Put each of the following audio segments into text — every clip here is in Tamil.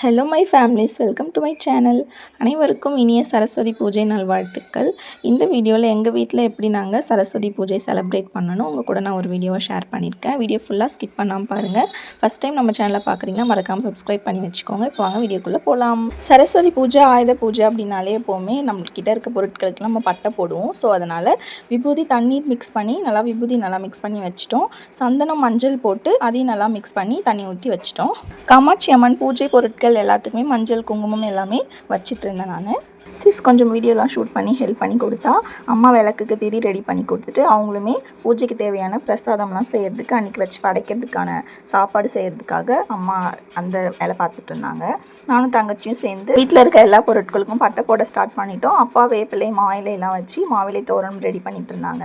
Hello my families welcome to my channel அனைவருக்கும் இனிய சரஸ்வதி பூஜை நல்வாழ்த்துக்கள் இந்த வீடியோவில் எங்கள் வீட்டில் எப்படி நாங்கள் சரஸ்வதி பூஜை செலிப்ரேட் பண்ணணும் உங்கள் கூட நான் ஒரு வீடியோவை ஷேர் பண்ணியிருக்கேன். வீடியோ ஃபுல்லாக ஸ்கிப் பண்ணாமல் பாருங்கள் ஃபஸ்ட் டைம் நம்ம சேனலை பார்க்குறீங்கன்னா மறக்காமல் சப்ஸ்கிரைப் பண்ணி வச்சுக்கோங்க. இப்போ வாங்க வீடியோக்குள்ளே போகலாம் சரஸ்வதி பூஜை ஆயுத பூஜை அப்படின்னாலே எப்போவுமே நம்மக்கிட்ட இருக்க பொருட்களுக்கு நம்ம பட்டை போடுவோம். ஸோ அதனால் விபூதி தண்ணீர் மிக்ஸ் பண்ணி நல்லா விபூதி நல்லா மிக்ஸ் பண்ணி வச்சுட்டோம். சந்தனம் மஞ்சள் போட்டு அதையும் நல்லா மிக்ஸ் பண்ணி தண்ணி ஊற்றி வச்சுட்டோம். காமாட்சி அம்மன் பூஜை பொருட்கள் எல்லாத்துக்குமே மஞ்சள் குங்குமம் எல்லாமே வச்சிட்டு இருந்தேன் நான். சிஸ் கொஞ்சம் வீடியோலாம் ஷூட் பண்ணி ஹெல்ப் பண்ணி கொடுத்தா அம்மா விளக்குக்கு திரி ரெடி பண்ணி கொடுத்துட்டு அவங்களுமே பூஜைக்கு தேவையான பிரசாதம்லாம் செய்கிறதுக்கு அன்றைக்கி வச்சு படைக்கிறதுக்கான சாப்பாடு செய்கிறதுக்காக அம்மா அந்த வேலை பார்த்துட்டு இருந்தாங்க. நானும் தங்கச்சியும் சேர்ந்து வீட்டில் இருக்க எல்லா பொருட்களுக்கும் பட்டை போட ஸ்டார்ட் பண்ணிட்டோம். அப்பா வேப்பிலை மாவிலையெல்லாம் வச்சு மாவிலை தோரணம் ரெடி பண்ணிட்டு இருந்தாங்க.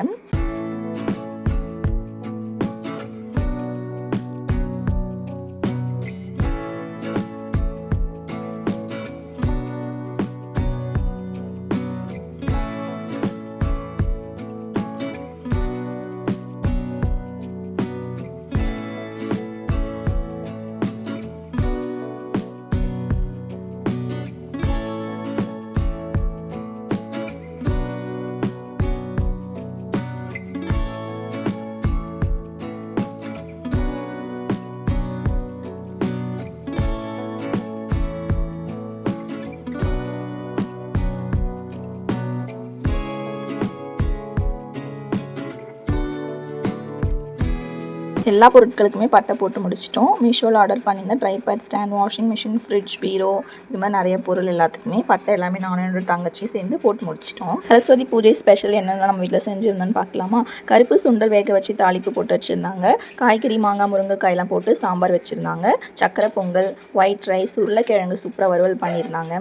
எல்லா பொருட்களுக்குமே பட்டை போட்டு முடிச்சிட்டோம். மீஷோவில் ஆர்டர் பண்ணியிருந்தேன் tripod stand washing machine fridge பீரோ இது மாதிரி நிறைய பொருள் எல்லாத்துக்குமே பட்டை எல்லாமே நானும் என்னோட தங்கச்சி சேர்ந்து போட்டு முடிச்சிட்டோம். சரஸ்வதி பூஜை ஸ்பெஷல் என்னென்ன நம்ம வீட்டில் செஞ்சுருந்தோன்னு பார்க்கலாமா? கருப்பு சுண்டல் வேக வச்சு தாளிப்பு போட்டு வச்சுருந்தாங்க. காய்கறி மாங்காய் முருங்கைக்காயெல்லாம் போட்டு சாம்பார் வச்சுருந்தாங்க. சக்கரை பொங்கல் ஒயிட் ரைஸ் உருளைக்கிழங்கு சூப்பராக வறுவல் பண்ணியிருந்தாங்க.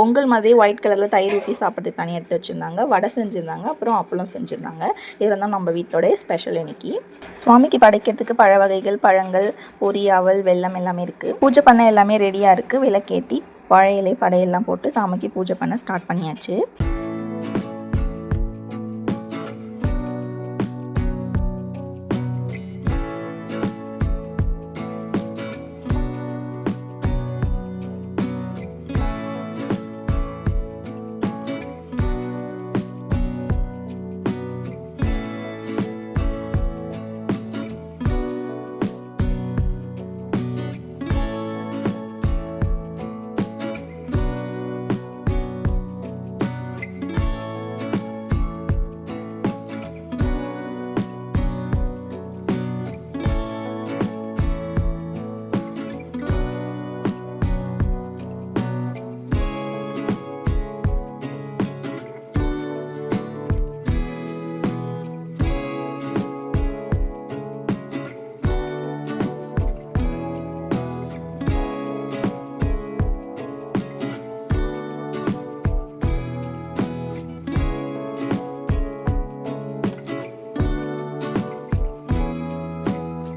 பொங்கல் மாதிரி ஒயிட் கலரில் தயிர் ஊற்றி சாப்பிட்றதுக்கு தனியாக எடுத்து வச்சுருந்தாங்க. வடை செஞ்சுருந்தாங்க அப்புறம் அப்பளம் செஞ்சுருந்தாங்க. இதெல்லாம் தான் நம்ம வீட்டோடைய ஸ்பெஷல் இன்னைக்கு. சுவாமிக்கு படைக்கிறதுக்கு பழ வகைகள் பழங்கள் பொரி அவல் வெள்ளம் எல்லாமே இருக்குது பூஜை பண்ண எல்லாமே ரெடியாக இருக்குது விளக்கேற்றி வாழை இலை படையெல்லாம் போட்டு சாமிக்கு பூஜை பண்ண ஸ்டார்ட் பண்ணியாச்சு.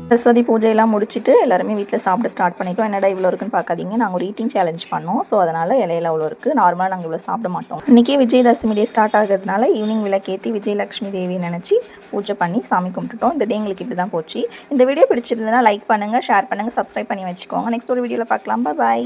சரஸ்வதி பூஜையெல்லாம் முடிச்சுட்டு எல்லாருமே வீட்டில் சாப்பிட ஸ்டார்ட் பண்ணிட்டோம். என்னடா இவ்வளோ இருக்குன்னு பார்க்காதீங்க நாங்கள் ஒரு ஈட்டிங் சேலஞ்ச் பண்ணோம். ஸோ அதனால் இலையில அவ்வளோ இருக்குது நார்மலாக நாங்கள் இவ்வளோ சாப்பிட மாட்டோம். இன்றைக்கி விஜயதசமி டே ஸ்டார்ட் ஆகிறதுனால ஈவினிங் விளக்கேற்றி விஜயலட்சுமி தேவி நினச்சி பூஜை பண்ணி சாமி கும்பிட்டுட்டோம். இந்த டே எங்களுக்கு இப்படி தான் போச்சு. இந்த வீடியோ பிடிச்சிருந்ததுன்னா லைக் பண்ணுங்கள் ஷேர் பண்ணுங்கள் சப்ஸ்கிரைப் பண்ணி வச்சுக்கோங்க. நெக்ஸ்ட் ஒரு வீடியோவில் பார்க்கலாம் பாய்